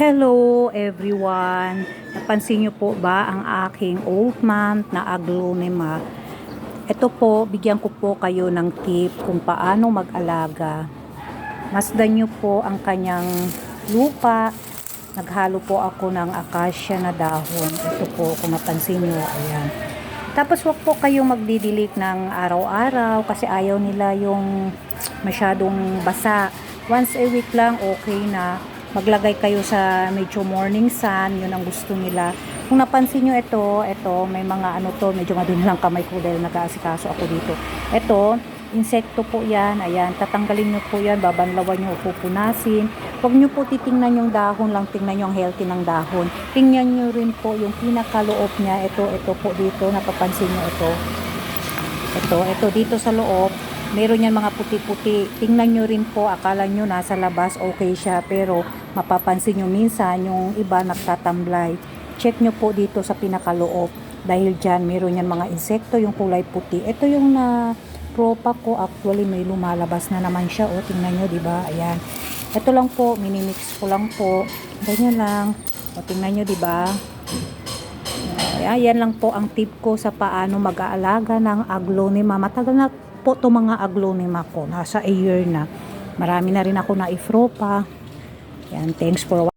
Hello everyone! Napansin niyo po ba ang aking old man na aglonema? Ito po, bigyan ko po kayo ng tip kung paano mag-alaga. Masdan niyo po ang kanyang lupa. Naghalo po ako ng akasya na dahon. Ito po, kung napansin niyo, ayan. Tapos wag po kayong magdidilik ng araw-araw kasi ayaw nila yung masyadong basa. Once a week lang, okay na. Maglagay kayo sa medyo morning sun, yun ang gusto nila. Kung napansin nyo ito, ito, may mga ano to, medyo madumi lang kamay ko dahil nag-aasikaso ako dito. Ito, insekto po yan, ayan, tatanggalin nyo po yan, babanlawan nyo, pupunasin. Huwag nyo po titingnan yung dahon lang, tingnan nyo ang healthy ng dahon. Tingnan nyo rin po yung pinakaloob niya, ito, ito po dito, napapansin nyo ito. Ito, ito dito sa loob, meron yan mga puti-puti. Tingnan nyo rin po, akala nyo nasa labas okay siya, pero mapapansin nyo minsan yung iba nagtatamblay. Check nyo po dito sa pinakaloob. Dahil dyan, meron yan mga insekto, yung kulay puti. Ito yung na propa ko, actually may lumalabas na naman siya. O, tingnan nyo, di ba? Ayan. Ito lang po, minimix ko lang po. Ganyan lang. O, tingnan nyo, di ba? Ayan, yan lang po ang tip ko sa paano mag-aalaga ng aglonema. Matagal na po itong mga aglonema ko. Nasa a year na. Marami na rin ako na ifropa. Yan, thanks for watching.